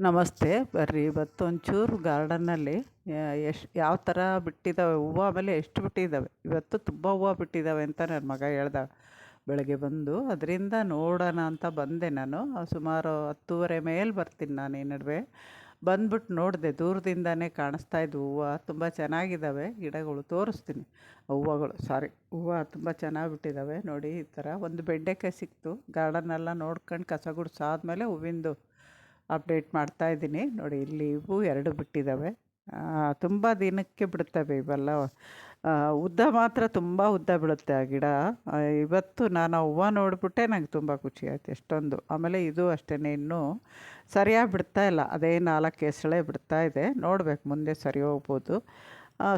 ನಮಸ್ತೆ. ಬರ್ರಿ ಇವತ್ತು ಒಂಚೂರು ಗಾರ್ಡನ್ನಲ್ಲಿ ಎಷ್ಟು, ಯಾವ ಥರ ಬಿಟ್ಟಿದ್ದಾವೆ ಹೂವು ಆಮೇಲೆ ಎಷ್ಟು ಬಿಟ್ಟಿದ್ದಾವೆ ಇವತ್ತು ತುಂಬ ಹೂವು ಬಿಟ್ಟಿದ್ದಾವೆ ಅಂತ ನನ್ನ ಮಗ ಹೇಳ್ದ ಬೆಳಗ್ಗೆ ಬಂದು. ಅದರಿಂದ ನೋಡೋಣ ಅಂತ ಬಂದೆ ನಾನು. ಸುಮಾರು ಹತ್ತುವರೆ ಮೇಲೆ ಬರ್ತೀನಿ ನಾನು ಈ ನಡುವೆ. ಬಂದ್ಬಿಟ್ಟು ನೋಡಿದೆ, ದೂರದಿಂದನೇ ಕಾಣಿಸ್ತಾ ಇದ್ದು ಹೂವು. ತುಂಬ ಚೆನ್ನಾಗಿದ್ದಾವೆ ಗಿಡಗಳು ತೋರಿಸ್ತೀನಿ. ಹೂವುಗಳು, ಸಾರಿ, ಹೂವು ತುಂಬ ಚೆನ್ನಾಗಿ ಬಿಟ್ಟಿದ್ದಾವೆ ನೋಡಿ, ಈ ಥರ ಒಂದು ಬೆಂಡೆಕಾಯಿ ಸಿಕ್ತು. ಗಾರ್ಡನ್ನೆಲ್ಲ ನೋಡ್ಕೊಂಡು ಕಸ ಗುಡಿಸಾದ್ಮೇಲೆ ಹೂವಿಂದು ಅಪ್ಡೇಟ್ ಮಾಡ್ತಾ ಇದ್ದೀನಿ. ನೋಡಿ, ಇಲ್ಲಿ ಇವು ಎರಡು ಬಿಟ್ಟಿದ್ದಾವೆ. ತುಂಬ ದಿನಕ್ಕೆ ಬಿಡ್ತವೆ ಇವೆಲ್ಲ. ಉದ್ದ ಮಾತ್ರ ತುಂಬ ಉದ್ದ ಬೀಳುತ್ತೆ ಆ ಗಿಡ. ಇವತ್ತು ನಾನು ಹೂವ ನೋಡಿಬಿಟ್ಟೆ ನಂಗೆ ತುಂಬ ಖುಷಿ ಆಯಿತು ಎಷ್ಟೊಂದು. ಆಮೇಲೆ ಇದು ಅಷ್ಟೇ ಇನ್ನೂ ಸರಿಯಾಗಿ ಬಿಡ್ತಾ ಇಲ್ಲ. ಅದೇ ನಾಲ್ಕು ಎಸಳೆ ಬಿಡ್ತಾ ಇದೆ. ನೋಡ್ಬೇಕು, ಮುಂದೆ ಸರಿ ಹೋಗ್ಬೋದು.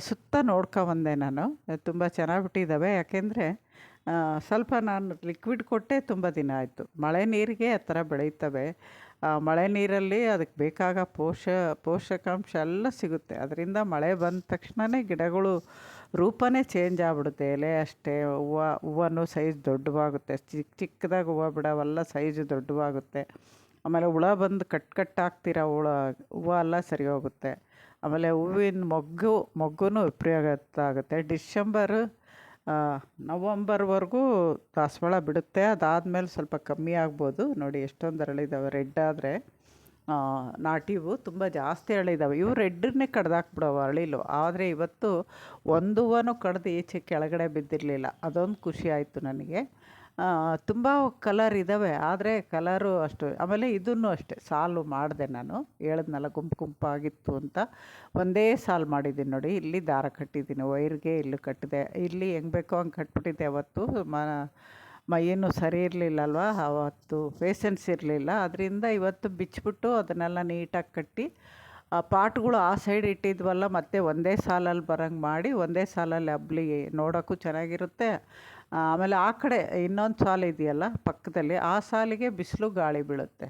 ಸುತ್ತ ನೋಡ್ಕೊಂಬಂದೆ ನಾನು. ತುಂಬ ಚೆನ್ನಾಗಿ ಬಿಟ್ಟಿದ್ದಾವೆ. ಯಾಕೆಂದರೆ ಸ್ವಲ್ಪ ನಾನು ಲಿಕ್ವಿಡ್ ಕೊಟ್ಟೆ ತುಂಬ ದಿನ ಆಯಿತು. ಮಳೆ ನೀರಿಗೆ ಆ ಥರ ಬೆಳೀತವೆ. ಮಳೆ ನೀರಲ್ಲಿ ಅದಕ್ಕೆ ಬೇಕಾಗ ಪೋಷ, ಪೋಷಕಾಂಶ ಎಲ್ಲ ಸಿಗುತ್ತೆ. ಅದರಿಂದ ಮಳೆ ಬಂದ ತಕ್ಷಣವೇ ಗಿಡಗಳು ರೂಪನೇ ಚೇಂಜ್ ಆಗ್ಬಿಡುತ್ತೆ. ಎಲೆ ಅಷ್ಟೇ, ಹೂವು ಹೂವನು ಸೈಜ್ ದೊಡ್ಡವಾಗುತ್ತೆ. ಚಿಕ್ಕ ಚಿಕ್ಕದಾಗಿ ಹೂವು ಬಿಡೋವೆಲ್ಲ ಸೈಜ್ ದೊಡ್ಡವಾಗುತ್ತೆ. ಆಮೇಲೆ ಹುಳ ಬಂದು ಕಟ್ ಕಟ್ ಹಾಕ್ತಿರೋ ಹುಳ, ಹೂವು ಎಲ್ಲ ಸರಿ ಹೋಗುತ್ತೆ. ಆಮೇಲೆ ಹೂವಿನ ಮೊಗ್ಗು ಮೊಗ್ಗು ಉಪಯೋಗ ಆಗುತ್ತೆ. ಡಿಸೆಂಬರ್ ನವಂಬರ್ವರೆಗೂ ದಾಸವಾಳ ಬಿಡುತ್ತೆ. ಅದಾದಮೇಲೆ ಸ್ವಲ್ಪ ಕಮ್ಮಿ ಆಗ್ಬೋದು. ನೋಡಿ, ಎಷ್ಟೊಂದು ಅರಳಿದ್ದಾವೆ ರೆಡ್ ಆದರೆ ನಾಟಿವು ತುಂಬ ಜಾಸ್ತಿ ಅರಳಿದ್ದಾವೆ ಇವು ರೆಡ್ಡನ್ನೇ ಕಡ್ದಾಕ್ಬಿಡೋವು ಅರಳಿಲು ಆದರೆ ಇವತ್ತು ಒಂದು ಹೂವನೂ ಕಡ್ದು ಈಚೆ ಕೆಳಗಡೆ ಬಿದ್ದಿರಲಿಲ್ಲ. ಅದೊಂದು ಖುಷಿ ಆಯಿತು ನನಗೆ. ತುಂಬ ಕಲರ್ ಇದ್ದಾವೆ ಆದರೆ ಕಲರು ಅಷ್ಟು, ಆಮೇಲೆ ಇದನ್ನು ಅಷ್ಟೇ, ಸಾಲು ಮಾಡಿದೆ ನಾನು, ಹೇಳಿದ್ನಲ್ಲ ಗುಂಪು ಗುಂಪಾಗಿತ್ತು ಅಂತ, ಒಂದೇ ಸಾಲು ಮಾಡಿದ್ದೀನಿ ನೋಡಿ, ಇಲ್ಲಿ ದಾರ ಕಟ್ಟಿದ್ದೀನಿ, ವೈರ್ಗೆ ಇಲ್ಲಿ ಕಟ್ಟಿದೆ, ಇಲ್ಲಿ ಹೆಂಗೆ ಬೇಕೋ ಹಂಗೆ ಕಟ್ಬಿಟ್ಟಿದ್ದೆ ಅವತ್ತು, ಮ ಏನು ಸರಿ ಇರಲಿಲ್ಲ ಅಲ್ವಾ ಅವತ್ತು ಪೇಷನ್ಸ್ ಇರಲಿಲ್ಲ ಅದರಿಂದ ಇವತ್ತು ಬಿಚ್ಚಿಬಿಟ್ಟು ಅದನ್ನೆಲ್ಲ ನೀಟಾಗಿ ಕಟ್ಟಿ, ಆ, ಪಾಟ್ಗಳು ಆ ಸೈಡ್ ಇಟ್ಟಿದ್ವಲ್ಲ, ಮತ್ತೆ ಒಂದೇ ಸಾಲಲ್ಲಿ ಬರೋಂಗೆ ಮಾಡಿ, ಒಂದೇ ಸಾಲಲ್ಲಿ ಅಬ್ಲಿ ನೋಡೋಕ್ಕೂ ಚೆನ್ನಾಗಿರುತ್ತೆ ಆಮೇಲೆ ಆ ಕಡೆ ಇನ್ನೊಂದು ಸಾಲು ಇದೆಯಲ್ಲ ಪಕ್ಕದಲ್ಲಿ, ಆ ಸಾಲಿಗೆ ಬಿಸಿಲು ಗಾಳಿ ಬೀಳುತ್ತೆ.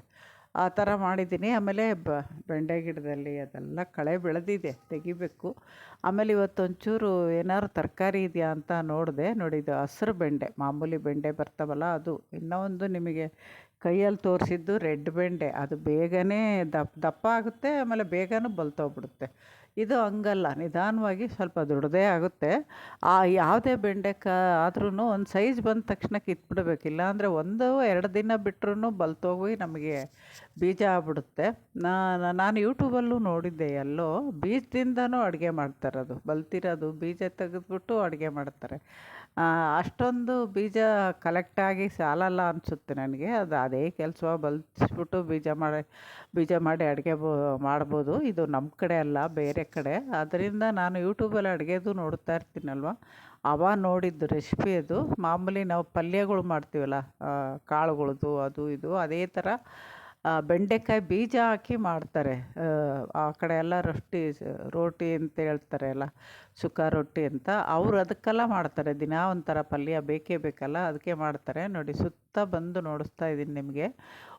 ಆ ಥರ ಮಾಡಿದ್ದೀನಿ. ಆಮೇಲೆ ಬ, ಬೆಂಡೆ ಗಿಡದಲ್ಲಿ ಅದೆಲ್ಲ ಕಳೆ ಬೆಳೆದಿದೆ, ತೆಗಿಬೇಕು. ಆಮೇಲೆ ಇವತ್ತು ಒಂಚೂರು ಏನಾದ್ರು ತರಕಾರಿ ಇದೆಯಾ ಅಂತ ನೋಡಿದೆ. ನೋಡಿದ್ದು ಹಸ್ರು ಬೆಂಡೆ, ಮಾಮೂಲಿ ಬೆಂಡೆ ಬರ್ತಾವಲ್ಲ ಅದು. ಇನ್ನೂ ಒಂದು ನಿಮಗೆ ಕೈಯಲ್ಲಿ ತೋರಿಸಿದ್ದು ರೆಡ್ ಬೆಂಡೆ. ಅದು ಬೇಗನೆ ದಪ್ಪ ದಪ್ಪ ಆಗುತ್ತೆ, ಆಮೇಲೆ ಬೇಗನೂ ಬಲ್ತೋಗ್ಬಿಡುತ್ತೆ. ಇದು ಹಂಗಲ್ಲ. ನಿಧಾನವಾಗಿ ಸ್ವಲ್ಪ ದೊಡ್ಡದೇ ಆಗುತ್ತೆ. ಆ ಯಾವುದೇ ಬೆಂಡೆಕಾಯಿ ಆದ್ರೂ ಒಂದು ಸೈಜ್ ಬಂದ ತಕ್ಷಣ ಕಿತ್ಬಿಡ್ಬೇಕು ಇಲ್ಲಾಂದರೆ ಒಂದು ಎರಡು ದಿನ ಬಿಟ್ಟರೂ ಬಲ್ತೋಗಿ ನಮಗೆ ಬೀಜ ಆಗ್ಬಿಡುತ್ತೆ. ನಾನು ನಾನು ಯೂಟ್ಯೂಬಲ್ಲೂ ನೋಡಿದ್ದೆ ಎಲ್ಲೋ ಬೀಜದಿಂದನೂ ಅಡುಗೆ ಮಾಡ್ತಾರೆ ಅದು ಬಲ್ತಿರೋದು ಬೀಜ ತೆಗೆದ್ಬಿಟ್ಟು ಅಡುಗೆ ಮಾಡ್ತಾರೆ. ಅಷ್ಟೊಂದು ಬೀಜ ಕಲೆಕ್ಟಾಗಿ ಸಾಲಲ್ಲ ಅನಿಸುತ್ತೆ ನನಗೆ. ಅದು ಅದೇ ಕೆಲಸ ಬಲ್ಸ್ಬಿಟ್ಟು ಬೀಜ ಮಾಡಿ ಬೀಜ ಮಾಡಿ ಅಡುಗೆ ಮಾಡ್ಬೋದು. ಇದು ನಮ್ಮ ಕಡೆ ಅಲ್ಲ, ಬೇರೆ ಕಡೆ. ಅದರಿಂದ ನಾನು ಯೂಟ್ಯೂಬಲ್ಲಿ ಅಡುಗೆದು ನೋಡ್ತಾ ಇರ್ತೀನಲ್ವ? ಅವ ನೋಡಿದ್ದು ರೆಸಿಪಿ ಅದು. ಮಾಮೂಲಿ ನಾವು ಪಲ್ಯಗಳು ಮಾಡ್ತೀವಲ್ಲ ಕಾಳುಗಳದ್ದು ಅದು ಇದು, ಅದೇ ಥರ ಬೆಂಡೆಕಾಯಿ ಬೀಜ ಹಾಕಿ ಮಾಡ್ತಾರೆ. ಆ, ಕಡೆ ಎಲ್ಲ ರೊಟ್ಟಿ ರೋಟಿ ಅಂತ ಹೇಳ್ತಾರೆ ಅಲ್ಲ ಸುಕ್ಕ ರೊಟ್ಟಿ ಅಂತ. ಅವ್ರು ಅದಕ್ಕೆಲ್ಲ ಮಾಡ್ತಾರೆ. ದಿನ ಒಂಥರ ಪಲ್ಯ ಬೇಕೇ ಬೇಕಲ್ಲ ಅದಕ್ಕೆ ಮಾಡ್ತಾರೆ. ನೋಡಿ ಸುತ್ತ ಬಂದು ನೋಡಿಸ್ತಾ ಇದ್ದೀನಿ ನಿಮಗೆ.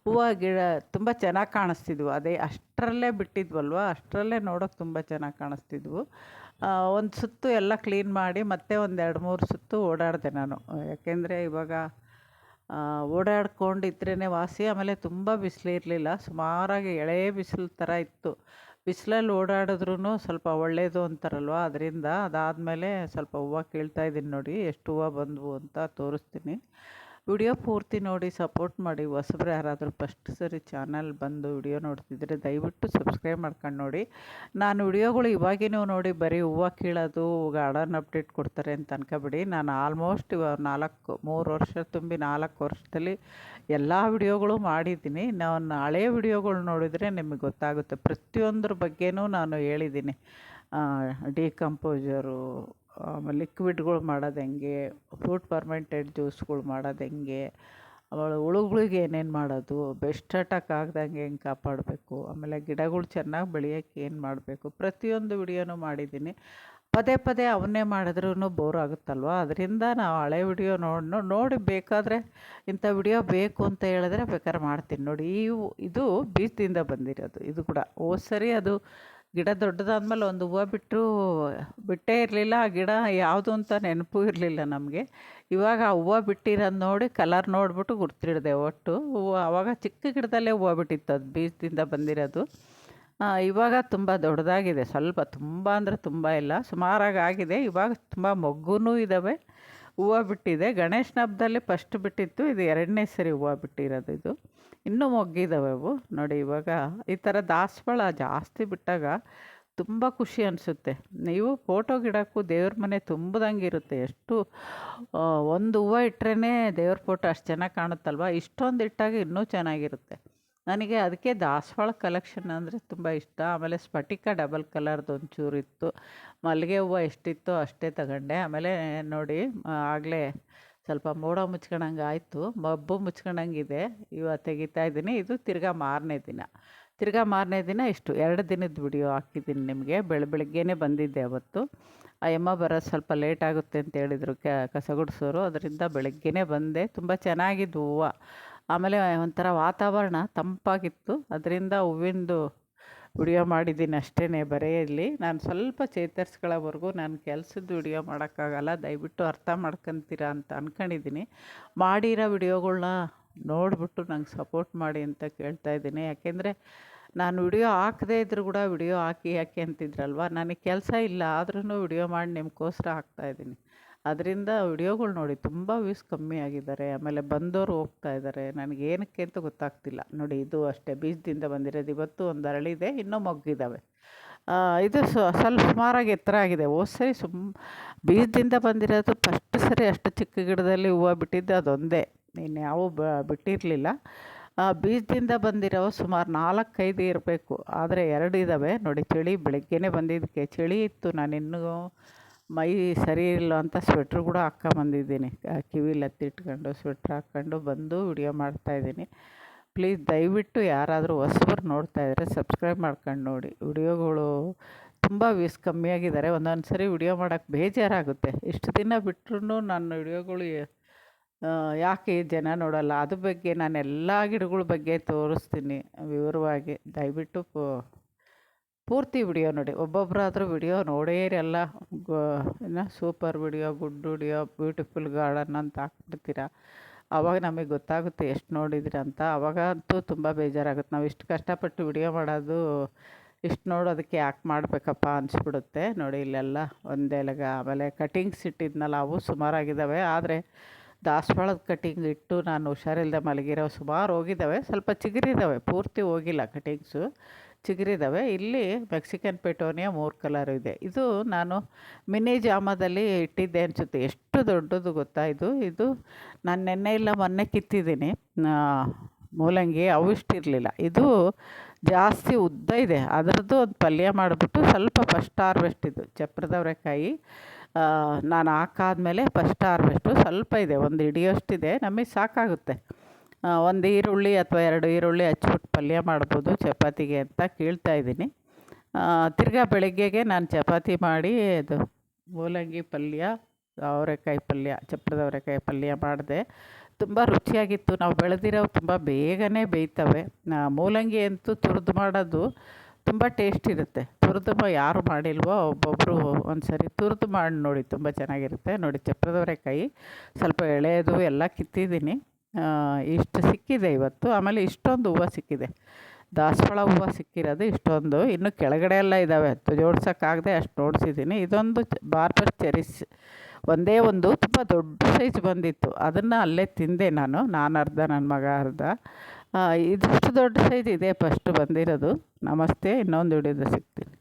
ಹೂವು ಗಿಡ ತುಂಬ ಚೆನ್ನಾಗಿ ಕಾಣಿಸ್ತಿದ್ವು. ಅದೇ ಅಷ್ಟರಲ್ಲೇ ಬಿಟ್ಟಿದ್ವಲ್ವ? ಅಷ್ಟರಲ್ಲೇ ನೋಡೋಕೆ ತುಂಬ ಚೆನ್ನಾಗಿ ಕಾಣಿಸ್ತಿದ್ವು. ಒಂದು ಸುತ್ತು ಎಲ್ಲ ಕ್ಲೀನ್ ಮಾಡಿ ಮತ್ತೆ ಒಂದು ಎರಡು ಮೂರು ಸುತ್ತು ಓಡಾಡಿದೆ ನಾನು. ಯಾಕೆಂದರೆ ಇವಾಗ ಓಡಾಡ್ಕೊಂಡಿದ್ರೇ ವಾಸಿ, ಆಮೇಲೆ ತುಂಬ ಬಿಸಿಲು ಇರಲಿಲ್ಲ. ಸುಮಾರಾಗಿ ಎಳೆ ಬಿಸಿಲು ಥರ ಇತ್ತು. ಬಿಸಿಲಲ್ಲಿ ಓಡಾಡಿದ್ರೂ ಸ್ವಲ್ಪ ಒಳ್ಳೆಯದು ಅಂತಾರಲ್ವ? ಅದರಿಂದ ಅದಾದಮೇಲೆ ಸ್ವಲ್ಪ ಹೂವು ಕೀಳ್ತಾ ಇದ್ದೀನಿ ನೋಡಿ, ಎಷ್ಟು ಹೂವು ಬಂದವು ಅಂತ ತೋರಿಸ್ತೀನಿ. ವಿಡಿಯೋ ಪೂರ್ತಿ ನೋಡಿ, ಸಪೋರ್ಟ್ ಮಾಡಿ. ಹೊಸಬ್ರು ಯಾರಾದರೂ ಫಸ್ಟ್ ಸರಿ ಚಾನಲ್ ಬಂದು ವಿಡಿಯೋ ನೋಡ್ತಿದ್ರೆ ದಯವಿಟ್ಟು ಸಬ್ಸ್ಕ್ರೈಬ್ ಮಾಡ್ಕೊಂಡು ನೋಡಿ. ನಾನು ವಿಡಿಯೋಗಳು ಇವಾಗಿನೂ ನೋಡಿ ಬರೀ ಹೂವು ಕೀಳೋದು ಗಾರ್ಡನ್ ಅಪ್ಡೇಟ್ ಕೊಡ್ತಾರೆ ಅಂತ ಅನ್ಕೋಬೇಡಿ. ನಾನು ಆಲ್ಮೋಸ್ಟ್ ಇವಾಗ ನಾಲ್ಕು, ಮೂರು ವರ್ಷ ತುಂಬಿ ನಾಲ್ಕು ವರ್ಷದಲ್ಲಿ ಎಲ್ಲ ವಿಡಿಯೋಗಳು ಮಾಡಿದ್ದೀನಿ. ನಾನು ಹಳೆಯ ವಿಡಿಯೋಗಳು ನೋಡಿದರೆ ನಿಮಗೆ ಗೊತ್ತಾಗುತ್ತೆ. ಪ್ರತಿಯೊಂದ್ರ ಬಗ್ಗೆನೂ ನಾನು ಹೇಳಿದ್ದೀನಿ. ಡಿಕಂಪೋಸರು ಲಿಕ್ವಿಡ್ಗಳು ಮಾಡೋದು ಹೆಂಗೆ? ಫ್ರೂಟ್ ಫರ್ಮೆಂಟೆಡ್ ಜ್ಯೂಸ್ಗಳು ಮಾಡೋದು ಹೆಂಗೆ? ಆಮೇಲೆ ಹುಳುಗಳಿಗೆ ಏನೇನು ಮಾಡೋದು? ಬೆಸ್ಟ್ ಅಟ್ಯಾಕ್ ಆಗ್ದಂಗೆ ಹೆಂಗೆ ಕಾಪಾಡಬೇಕು? ಆಮೇಲೆ ಗಿಡಗಳು ಚೆನ್ನಾಗಿ ಬೆಳೆಯೋಕ್ಕೆ ಏನು ಮಾಡಬೇಕು? ಪ್ರತಿಯೊಂದು ವಿಡಿಯೋನೂ ಮಾಡಿದ್ದೀನಿ ಪದೇ ಪದೇ ಅವನ್ನೇ ಮಾಡಿದ್ರೂ ಬೋರ್ ಆಗುತ್ತಲ್ವ? ಅದರಿಂದ ನಾವು ಹಳೆ ವಿಡಿಯೋ ನೋಡಿ ನೋಡಿ ಬೇಕಾದರೆ ಇಂಥ ವಿಡಿಯೋ ಬೇಕು ಅಂತ ಹೇಳಿದ್ರೆ ಬೇಕಾದ್ರೆ ಮಾಡ್ತೀನಿ. ನೋಡಿ ಈ ಇದು ಬೀಜದಿಂದ ಬಂದಿರೋದು. ಇದು ಕೂಡ, ಓ ಸರಿ ಅದು ಗಿಡ ದೊಡ್ಡದಾದ್ಮೇಲೆ ಒಂದು ಹೂವು ಬಿಟ್ಟರು ಬಿಟ್ಟೇ ಇರಲಿಲ್ಲ. ಆ ಗಿಡ ಯಾವುದು ಅಂತ ನೆನಪು ಇರಲಿಲ್ಲ ನಮಗೆ. ಇವಾಗ ಆ ಹೂವು ಬಿಟ್ಟಿರೋದು ನೋಡಿ ಕಲರ್ ನೋಡಿಬಿಟ್ಟು ಗುರ್ತಿಡಿದೆ ಒಟ್ಟು. ಹೂವು ಆವಾಗ ಚಿಕ್ಕ ಗಿಡದಲ್ಲೇ ಹೂವು ಬಿಟ್ಟಿತ್ತು ಅದು ಬೀಜದಿಂದ ಬಂದಿರೋದು. ಇವಾಗ ತುಂಬ ದೊಡ್ಡದಾಗಿದೆ. ಸ್ವಲ್ಪ ತುಂಬ ಅಂದರೆ ತುಂಬ ಇಲ್ಲ. ಸುಮಾರಾಗಿ ಆಗಿದೆ. ಇವಾಗ ತುಂಬ ಮೊಗ್ಗೂ ಇದ್ದಾವೆ ಹೂವು ಬಿಟ್ಟಿದೆ. ಗಣೇಶನ ಹಬ್ಬದಲ್ಲಿ ಫಸ್ಟ್ ಬಿಟ್ಟಿತ್ತು. ಇದು ಎರಡನೇ ಸರಿ ಹೂವು ಬಿಟ್ಟಿರೋದು ಇದು. ಇನ್ನೂ ಮೊಗ್ಗಿದ್ದಾವೆ ಅವು. ನೋಡಿ, ಇವಾಗ ಈ ಥರ ದಾಸವಾಳ ಜಾಸ್ತಿ ಬಿಟ್ಟಾಗ ತುಂಬ ಖುಷಿ ಅನಿಸುತ್ತೆ. ನೀವು ಫೋಟೋ ಗಿಡಕ್ಕೂ ದೇವ್ರ ಮನೆ ತುಂಬ್ದಂಗೆ ಇರುತ್ತೆ. ಎಷ್ಟು ಒಂದು ಹೂವು ಇಟ್ರೇ ದೇವ್ರ ಫೋಟೋ ಅಷ್ಟು ಚೆನ್ನಾಗಿ ಕಾಣುತ್ತಲ್ವ? ಇಷ್ಟೊಂದು ಇಟ್ಟಾಗ ಇನ್ನೂ ಚೆನ್ನಾಗಿರುತ್ತೆ. ನನಗೆ ಅದಕ್ಕೆ ದಾಸವಾಳ ಕಲೆಕ್ಷನ್ ಅಂದರೆ ತುಂಬ ಇಷ್ಟ. ಆಮೇಲೆ ಸ್ಫಟಿಕ ಡಬಲ್ ಕಲರ್ದು ಒಂಚೂರು ಇತ್ತು. ಮಲ್ಲಿಗೆ ಹೂವು ಎಷ್ಟಿತ್ತು ಅಷ್ಟೇ ತಗೊಂಡೆ. ಆಮೇಲೆ ನೋಡಿ ಆಗಲೇ ಸ್ವಲ್ಪ ಮೋಡ ಮುಚ್ಕೊಳಂಗೆ ಆಯಿತು. ಮಬ್ಬು ಮುಚ್ಕೊಳಂಗಿದೆ ಇವ ತೆಗಿತಾ ಇದ್ದೀನಿ. ಇದು ತಿರ್ಗಾ ಮಾರನೇ ದಿನ. ತಿರ್ಗಾ ಮಾರನೇ ದಿನ ಇಷ್ಟು. ಎರಡು ದಿನದ ವಿಡಿಯೋ ಹಾಕಿದ್ದೀನಿ ನಿಮಗೆ. ಬೆಳ ಬೆಳಗ್ಗೆನೇ ಬಂದಿದ್ದೆ ಅವತ್ತು. ಆ ಎಮ್ಮ ಬರೋದು ಸ್ವಲ್ಪ ಲೇಟ್ ಆಗುತ್ತೆ ಅಂತ ಹೇಳಿದರು ಕಸ ಗುಡಿಸೋರು. ಅದರಿಂದ ಬೆಳಗ್ಗೆನೇ ಬಂದೆ. ತುಂಬ ಚೆನ್ನಾಗಿದ್ದು ಹೂವು. ಆಮೇಲೆ ಒಂಥರ ವಾತಾವರಣ ತಂಪಾಗಿತ್ತು. ಅದರಿಂದ ಹೂವಿಂದು ವಿಡಿಯೋ ಮಾಡಿದ್ದೀನಿ ಅಷ್ಟೇ ಬರೇ ಇಲ್ಲಿ ನಾನು ಸ್ವಲ್ಪ ಚೇತರಿಸ್ಕೊಳ್ಳೋವರೆಗೂ ನಾನು ಕೆಲಸದ ವಿಡಿಯೋ ಮಾಡೋಕ್ಕಾಗಲ್ಲ. ದಯವಿಟ್ಟು ಅರ್ಥ ಮಾಡ್ಕೊತೀರಾ ಅಂತ ಅಂದ್ಕೊಂಡಿದ್ದೀನಿ ಮಾಡಿರೋ ವಿಡಿಯೋಗಳನ್ನ ನೋಡಿಬಿಟ್ಟು ನಂಗೆ ಸಪೋರ್ಟ್ ಮಾಡಿ ಅಂತ ಕೇಳ್ತಾ ಇದ್ದೀನಿ. ಯಾಕೆಂದರೆ ನಾನು ವಿಡಿಯೋ ಹಾಕದೇ ಇದ್ರೂ ಕೂಡ ವಿಡಿಯೋ ಹಾಕಿ ಹಾಕಿ ಅಂತಿದ್ರಲ್ವ? ನನಗೆ ಕೆಲಸ ಇಲ್ಲ. ಆದ್ರೂ ವಿಡಿಯೋ ಮಾಡಿ ನಿಮಗೋಸ್ಕರ ಹಾಕ್ತಾಯಿದ್ದೀನಿ ಅದರಿಂದ ವಿಡಿಯೋಗಳು ನೋಡಿ ತುಂಬ ವ್ಯೂಸ್ ಕಮ್ಮಿ ಆಗಿದ್ದಾರೆ. ಆಮೇಲೆ ಬಂದವರು ಹೋಗ್ತಾ ಇದ್ದಾರೆ. ನನಗೆ ಏನಕ್ಕೆ ಅಂತ ಗೊತ್ತಾಗ್ತಿಲ್ಲ. ನೋಡಿ, ಇದು ಅಷ್ಟೇ. ಬೀಜದಿಂದ ಬಂದಿರೋದು ಇವತ್ತು ಒಂದು ಅರಳಿದೆ, ಇನ್ನೂ ಮೊಗ್ಗಿದ್ದಾವೆ ಇದು ಸ್ವ- ಸ್ವಲ್ಪ ಸುಮಾರಾಗಿ ಎತ್ತರ ಆಗಿದೆ. ಹೋದ ಸರಿ ಸುಮ್, ಬೀಜದಿಂದ ಬಂದಿರೋದು ಫಸ್ಟ್ ಸರಿ ಅಷ್ಟು ಚಿಕ್ಕ ಗಿಡದಲ್ಲಿ ಹೂವು ಬಿಟ್ಟಿದ್ದು ಅದೊಂದೇ. ಇನ್ಯಾವು ಬಿಟ್ಟಿರಲಿಲ್ಲ. ಬೀಜದಿಂದ ಬಂದಿರೋ ಸುಮಾರು ನಾಲ್ಕೈದು ಇರಬೇಕು. ಆದರೆ ಎರಡು ಇದ್ದಾವೆ ನೋಡಿ, ಚಳಿ ಬೆಳಗ್ಗೆನೇ ಬಂದಿದ್ದಕ್ಕೆ ಚಳಿ ಇತ್ತು. ನಾನು ಇನ್ನೂ ಮೈ ಸರಿ ಇಲ್ಲ ಅಂತ ಸ್ವೆಟ್ರ್ ಕೂಡ ಹಾಕ್ಕೊಂಬಂದಿದ್ದೀನಿ. ಕಿವಿಲಿ ಹತ್ತಿಟ್ಕೊಂಡು ಸ್ವೆಟ್ರ್ ಹಾಕ್ಕೊಂಡು ಬಂದು ವಿಡಿಯೋ ಮಾಡ್ತಾಯಿದ್ದೀನಿ ಪ್ಲೀಸ್ ದಯವಿಟ್ಟು ಯಾರಾದರೂ ಹೊಸಬ್ರು ನೋಡ್ತಾ ಇದ್ದರೆ ಸಬ್ಸ್ಕ್ರೈಬ್ ಮಾಡ್ಕೊಂಡು ನೋಡಿ. ವಿಡಿಯೋಗಳು ತುಂಬ ವ್ಯೂಸ್ ಕಮ್ಮಿ ಆಗಿದ್ದಾರೆ. ಒಂದೊಂದು ಸರಿ ವಿಡಿಯೋ ಮಾಡೋಕ್ಕೆ ಬೇಜಾರಾಗುತ್ತೆ. ಇಷ್ಟು ದಿನ ಬಿಟ್ಟರೂ ನನ್ನ ವಿಡಿಯೋಗಳು ಯಾಕೆ ಜನ ನೋಡೋಲ್ಲ? ಅದ್ರ ಬಗ್ಗೆ ನಾನು ಎಲ್ಲ ಗಿಡಗಳ ಬಗ್ಗೆ ತೋರಿಸ್ತೀನಿ ವಿವರವಾಗಿ. ದಯವಿಟ್ಟು ಪೂರ್ತಿ ವಿಡಿಯೋ ನೋಡಿ. ಒಬ್ಬೊಬ್ಬರಾದರೂ ವಿಡಿಯೋ ನೋಡೇ ಇರಲ್ಲ ಏನು super video, good video, beautiful garden ಅಂತ ಹಾಕ್ಬಿಡ್ತೀರ. ಆವಾಗ ನಮಗೆ ಗೊತ್ತಾಗುತ್ತೆ ಎಷ್ಟು ನೋಡಿದಿರ ಅಂತ. ಅವಾಗಂತೂ ತುಂಬ ಬೇಜಾರಾಗುತ್ತೆ. ನಾವು ಇಷ್ಟು ಕಷ್ಟಪಟ್ಟು ವಿಡಿಯೋ ಮಾಡೋದು, ಇಷ್ಟು ನೋಡೋದಕ್ಕೆ ಯಾಕೆ ಮಾಡಬೇಕಪ್ಪ ಅನಿಸ್ಬಿಡುತ್ತೆ. ನೋಡಿ ಇಲ್ಲೆಲ್ಲ ಒಂದೆಲಗ ಆಮೇಲೆ ಕಟಿಂಗ್ಸ್ ಇಟ್ಟಿದ್ನಲ್ಲ, ಅವು ಸುಮಾರಾಗಿದ್ದಾವೆ ಆದರೆ ದಾಸವಾಳದ ಕಟಿಂಗ್ ಇಟ್ಟು ನಾನು ಹುಷಾರಿಲ್ಲದೆ ಮಲಗಿರೋ ಸುಮಾರು ಹೋಗಿದ್ದಾವೆ ಸ್ವಲ್ಪ ಚಿಗುರಿದ್ದಾವೆ ಪೂರ್ತಿ ಹೋಗಿಲ್ಲ ಕಟಿಂಗ್ಸು. ಚಿಗುರಿದ್ದಾವೆ ಇಲ್ಲಿ ಮೆಕ್ಸಿಕನ್ ಪೆಟೋನಿಯಾ ಮೂರು ಕಲರ್ ಇದೆ. ಇದು ನಾನು ಮಿನಿ ಜಾಮದಲ್ಲಿ ಇಟ್ಟಿದ್ದೆ ಅನಿಸುತ್ತೆ. ಎಷ್ಟು ದೊಡ್ಡದು ಗೊತ್ತಾ ಇದು? ಇದು ನಾನು ನೆನ್ನೆ ಇಲ್ಲ, ಮೊನ್ನೆ ಕಿತ್ತಿದ್ದೀನಿ. ಮೂಲಂಗಿ ಅವು ಇಷ್ಟಿರಲಿಲ್ಲ ಇದು ಜಾಸ್ತಿ ಉದ್ದ ಇದೆ. ಅದರದ್ದು ಒಂದು ಪಲ್ಯ ಮಾಡಿಬಿಟ್ಟು ಸ್ವಲ್ಪ ಫಸ್ಟ್ ಹಾರ್ವೆಸ್ಟ್ ಇದು ಚಪ್ರದವರೆಕಾಯಿ ನಾನು ಹಾಕಾದ್ಮೇಲೆ ಫಸ್ಟ್ ಹಾರ್ವೆಸ್ಟು. ಸ್ವಲ್ಪ ಇದೆ, ಒಂದು ಹಿಡಿಯೋಷ್ಟಿದೆ. ನಮಗೆ ಸಾಕಾಗುತ್ತೆ. ಒಂದು ಈರುಳ್ಳಿ ಅಥವಾ ಎರಡು ಈರುಳ್ಳಿ ಹಚ್ಬಿಟ್ಟು ಪಲ್ಯ ಮಾಡ್ಬೋದು ಚಪಾತಿಗೆ ಅಂತ ಕೇಳ್ತಾ ಇದ್ದೀನಿ. ತಿರ್ಗಾ ಬೆಳಗ್ಗೆಗೆ ನಾನು ಚಪಾತಿ ಮಾಡಿ ಅದು ಮೂಲಂಗಿ ಪಲ್ಯ, ಅವರೆಕಾಯಿ ಪಲ್ಯ ಚಪ್ರದ ಅವರೆಕಾಯಿ ಪಲ್ಯ ಮಾಡಿದೆ. ತುಂಬ ರುಚಿಯಾಗಿತ್ತು. ನಾವು ಬೆಳೆದಿರೋ ತುಂಬ ಬೇಗನೆ ಬೇಯ್ತವೆ. ಮೂಲಂಗಿ ಅಂತೂ ತುರಿದು ಮಾಡೋದು ತುಂಬ ಟೇಸ್ಟ್ ಇರುತ್ತೆ. ತುರಿದು ಯಾರು ಮಾಡಿಲ್ವೋ ಒಬ್ಬೊಬ್ಬರು ಒಂದು ಸರಿ ತುರಿದು ಮಾಡಿ ನೋಡಿ, ತುಂಬ ಚೆನ್ನಾಗಿರುತ್ತೆ. ನೋಡಿ ಚಪ್ಪರದವರೆಕಾಯಿ ಸ್ವಲ್ಪ ಎಳೆಯದು ಎಲ್ಲ ಕಿತ್ತಿದ್ದೀನಿ. ಇಷ್ಟು ಸಿಕ್ಕಿದೆ ಇವತ್ತು. ಆಮೇಲೆ ಇಷ್ಟೊಂದು ಹೂವು ಸಿಕ್ಕಿದೆ. ದಾಸವಾಳ ಹೂವು ಸಿಕ್ಕಿರೋದು ಇಷ್ಟೊಂದು. ಇನ್ನು ಕೆಳಗಡೆ ಎಲ್ಲ ಇದ್ದಾವೆ ಜೋಡ್ಸೋಕ್ಕಾಗದೆ ಅಷ್ಟು ನೋಡ್ಸಿದ್ದೀನಿ. ಇದೊಂದು ಬಾರ್ಬರ್ ಚೆರಿಸ್. ಒಂದೇ ಒಂದು ತುಂಬ ದೊಡ್ಡ ಸೈಜ್ ಬಂದಿತ್ತು. ಅದನ್ನು ಅಲ್ಲೇ ತಿಂದೆ ನಾನು. ನಾನು ಅರ್ಧ ನನ್ನ ಮಗ ಅರ್ಧ. ಇದಿಷ್ಟು ದೊಡ್ಡ ಸೈಜ್ ಇದೆ ಫಸ್ಟ್ ಬಂದಿರೋದು. ನಮಸ್ತೆ. ಇನ್ನೊಂದು ಹಿಡಿದು ಸಿಗ್ತೀನಿ.